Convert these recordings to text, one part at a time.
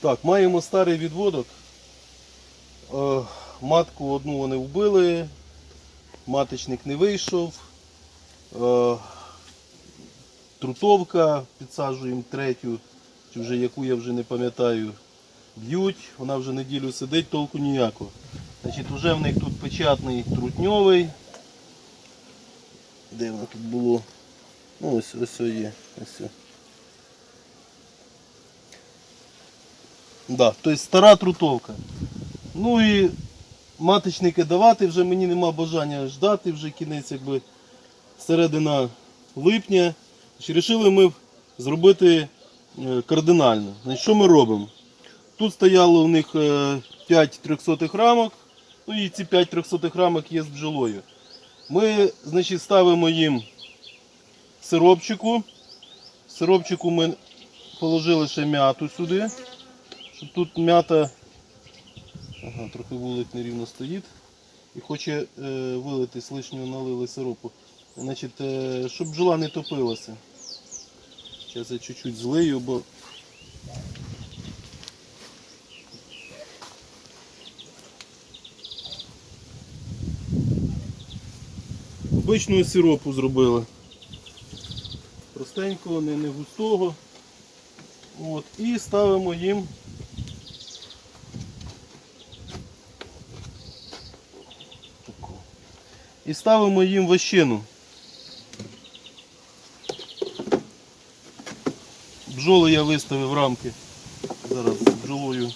Так, маємо старий відводок. Е, матку одну вони вбили, маточник не вийшов. Е, трутовка, підсаджуємо третю, чи вже яку я вже не пам'ятаю. Б'ють, вона вже неділю сидить, толку ніякого. Значить, вже в них тут печатний трутньовий. Де воно тут було? Ну, ось ось є. Ось. Да, тобто стара трутовка. Ну і маточники давати вже мені нема бажання ждати, вже кінець якби середина липня. Рішили ми зробити е, кардинально. Що ми робимо? Тут стояло у них е, 5 300 рамок, ну і ці 5 300 рамок є з бджолою. Ми значить, ставимо їм сиропчику. Сиропчику ми положили ще м'яту сюди, щоб тут м'ята ага, трохи вулик нерівно стоїть і хоче е, вилитись, лишнього налили сиропу. Значить, е, щоб бджола не топилася. Зараз я чуть-чуть злию, бо обичного сиропу зробили. Простенького, не, не густого. От, і ставимо їм І ставимо їм вощину. Бджоли я виставив рамки. Зараз бджолою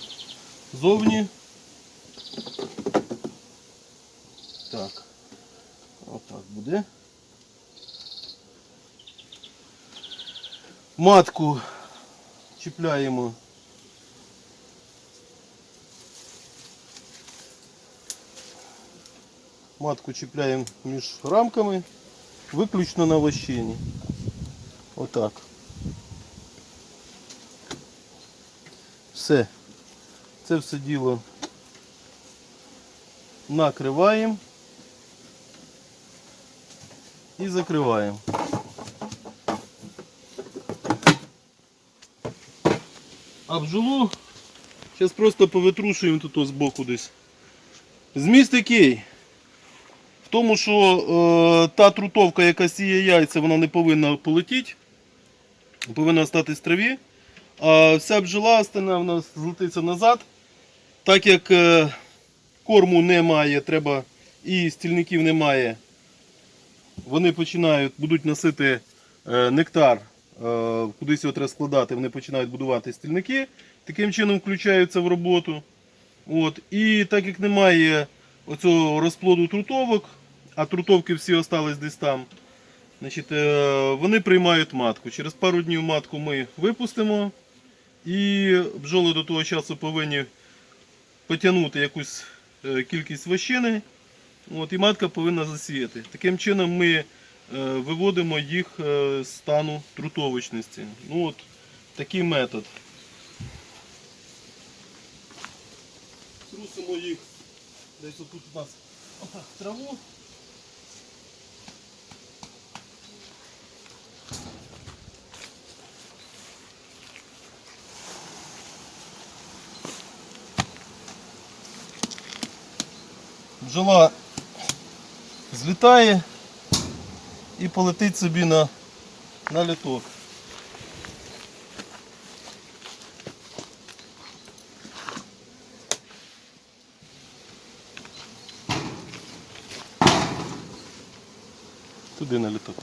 зовні. Так. Отак буде. Матку чіпляємо. Матку чіпляємо між рамками, виключно на вощині. Отак. Все. Це все діло накриваємо і закриваємо. А бджолу зараз просто повитрушуємо тут ось збоку десь. Зміст який? В тому, що е, та трутовка, яка сіє яйця, вона не повинна полетіти, повинна остатись в траві. А вся бджола остальна вона злетиться назад. Так як е, корму немає, треба і стільників немає, вони починають, будуть носити е, нектар, е, кудись його треба складати, вони починають будувати стільники, таким чином включаються в роботу. От. І так як немає оцього розплоду трутовок, а трутовки всі остались десь там, значить, е, вони приймають матку. Через пару днів матку ми випустимо. І бджоли до того часу повинні потягнути якусь е, кількість вощини. От, і матка повинна засіяти. Таким чином ми е, виводимо їх з стану трутовочності. Ну, от, такий метод. Трусимо їх десь отут у нас траву. Бджола злітає і полетить собі на, на літок. Туди на літок.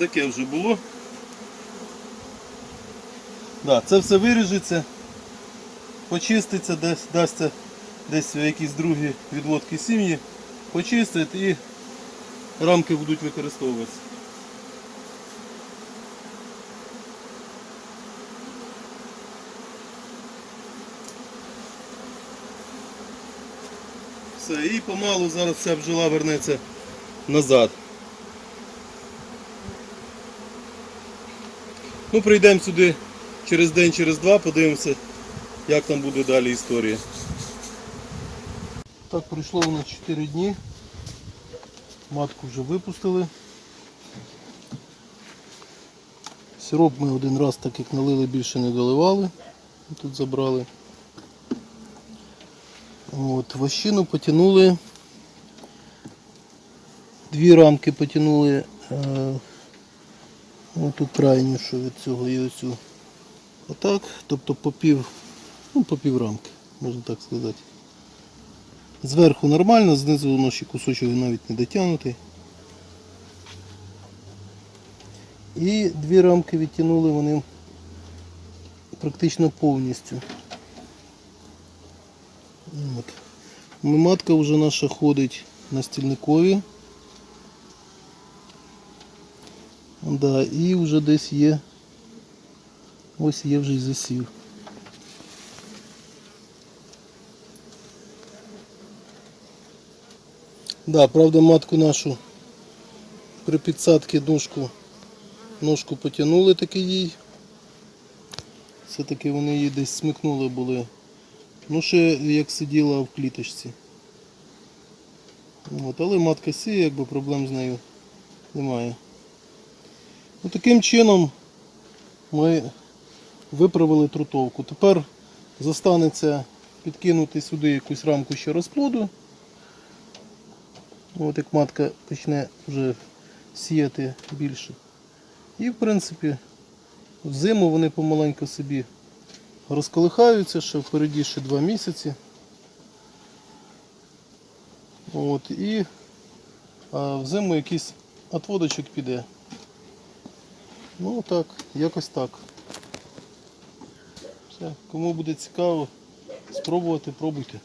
Таке вже було. Да, це все виріжеться, почиститься, десь дасться десь якісь другі відводки сім'ї, почистять і рамки будуть використовуватися. Все, і помалу зараз ця бджола вернеться назад. Ну, прийдемо сюди через день, через два, подивимося, як там буде далі історія. Так, пройшло у нас 4 дні. Матку вже випустили. Сироп ми один раз, так як налили, більше не доливали. Тут забрали. От, вощину потягнули. Дві рамки потягнули. Е, ну, тут крайнішу від цього і оцю. Отак, тобто по пів, ну, по пів рамки, можна так сказати. Зверху нормально, знизу воно ще кусочок навіть не дотягнутий. І дві рамки відтягнули вони практично повністю. От. Матка вже наша ходить на стільникові. Да, і вже десь є. Ось є вже й засів. Да, правда матку нашу при підсадці ножку, ножку потягнули таки їй. Все-таки вони її десь смикнули були. Ну ще як сиділа в кліточці. От, але матка сіє, якби проблем з нею немає. Ну, таким чином ми виправили трутовку. Тепер застанеться підкинути сюди якусь рамку ще розплоду. От як матка почне вже сіяти більше. І в принципі взиму вони помаленьку собі розколихаються, ще впереді ще два місяці. От, і а взиму якийсь отводочок піде. Ну так, якось так. Все, кому буде цікаво, спробувати, пробуйте.